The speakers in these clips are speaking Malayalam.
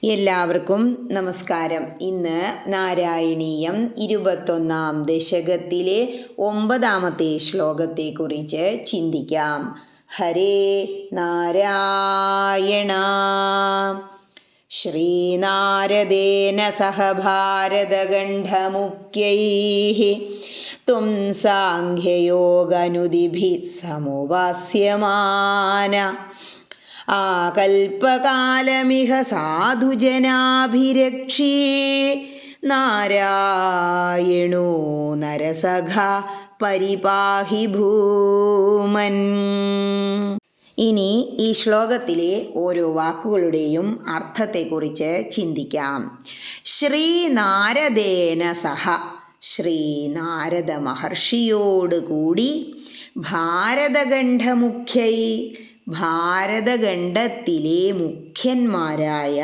എല്ലാവർക്കും നമസ്കാരം. ഇന്ന് നാരായണീയം ഇരുപത്തൊന്നാം ദശകത്തിലെ ഒമ്പതാമത്തെ ശ്ലോകത്തെക്കുറിച്ച് ചിന്തിക്കാം. ഹരേ നാരായണ. ശ്രീനാരദേന സഹ ഭാരതഖണ്ഡമുഖ്യൈ ത്വം സാഖ്യയോഗനുദിഭിः സമുപാസ്യമാന ആകൽപ്പകാലമിഹ സാധുജനാഭിരക്ഷേ. നാരായണോ നരസഖ പരിപാഹി ഭൂമൻ. ഇനി ഈ ശ്ലോകത്തിലെ ഓരോ വാക്കുകളുടെയും അർത്ഥത്തെക്കുറിച്ച് ചിന്തിക്കാം. ശ്രീനാരദേന സഹ ശ്രീനാരദ മഹർഷിയോടുകൂടി ഭാരതഗണ്ഡമുഖ്യൈ ഭാരതഖണ്ഡത്തിലെ മുഖ്യന്മാരായ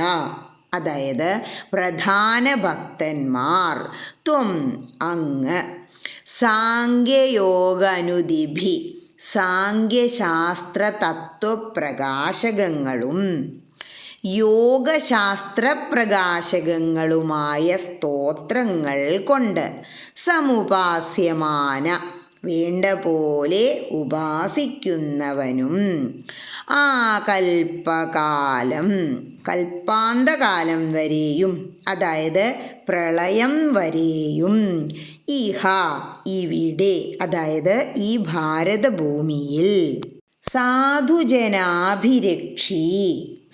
അതായത് പ്രധാന ഭക്തന്മാർ ത്വം അങ്ങ് സാങ്ക്യയോഗനുദിഭി സാങ്ക്യശാസ്ത്ര തത്വപ്രകാശകങ്ങളും യോഗശാസ്ത്രപ്രകാശകങ്ങളുമായ സ്തോത്രങ്ങൾ കൊണ്ട് സമുപാസ്യമാന വേണ്ട പോലെ ഉപാസിക്കുന്നവനും. ആ കൽപ്പകാലം കൽപ്പാന്തകാലം വരെയും അതായത് പ്രളയം വരെയും ഇഹ ഇവിടെ അതായത് ഈ ഭാരതഭൂമിയിൽ. സാധുജനാഭിരക്ഷി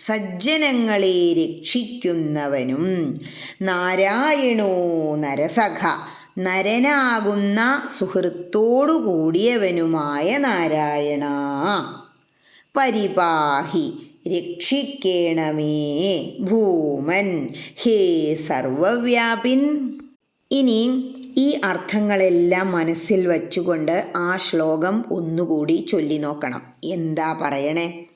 സജ്ജനങ്ങളെ രക്ഷിക്കുന്നവനും. നാരായണോ നരസഖ നരനാകുന്ന സുഹൃത്തോടു കൂടിയവനുമായ നാരായണ. പരിപാഹി രക്ഷിക്കേണമേ ഭൂമൻ. ഹേ സർവവ്യാപിൻ. ഇനി ഈ അർത്ഥങ്ങളെല്ലാം മനസ്സിൽ വച്ചുകൊണ്ട് ആ ശ്ലോകം ഒന്നുകൂടി ചൊല്ലി നോക്കണം എന്താ പറയണേ?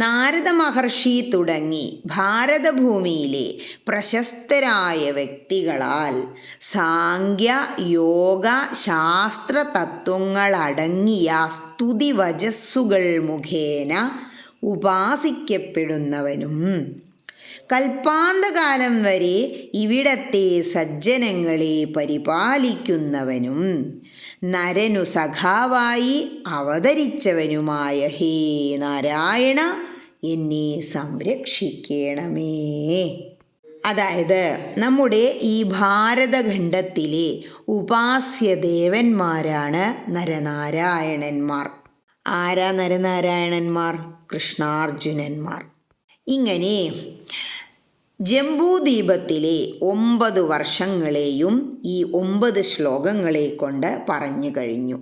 നാരദ മഹർഷി തുടങ്ങി ഭാരതഭൂമിയിലെ പ്രശസ്തരായ വ്യക്തികളാൽ സാങ്ക്യ യോഗ ശാസ്ത്ര തത്വങ്ങളടങ്ങിയ സ്തുതി വജസ്സുകൾ മുഖേന ഉപാസിക്കപ്പെടുന്നവനും. കൽപ്പാന്തകാലം വരെ ഇവിടത്തെ സജ്ജനങ്ങളെ പരിപാലിക്കുന്നവനും. നരനു സഖാവായി അവതരിച്ചവനുമായ ഹേ നാരായണ എന്നെ സംരക്ഷിക്കണമേ. അതായത് നമ്മുടെ ഈ ഭാരതഖണ്ഡത്തിലെ ഉപാസ്യദേവന്മാരാണ് നരനാരായണന്മാർ. ആരാ നരനാരായണന്മാർ? കൃഷ്ണാർജുനന്മാർ. ഇങ്ങനെ ജംബൂദ്വീപത്തിലെ ഒമ്പത് വർഷങ്ങളെയും ഈ ഒമ്പത് ശ്ലോകങ്ങളെ കൊണ്ട് പറഞ്ഞു കഴിഞ്ഞു.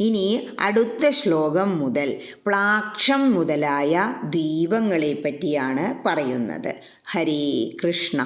ഇനി അടുത്ത ശ്ലോകം മുതൽ പ്ലാക്ഷം മുതലായ ദ്വീപങ്ങളെ പറ്റിയാണ് പറയുന്നത്. ഹരേ കൃഷ്ണ.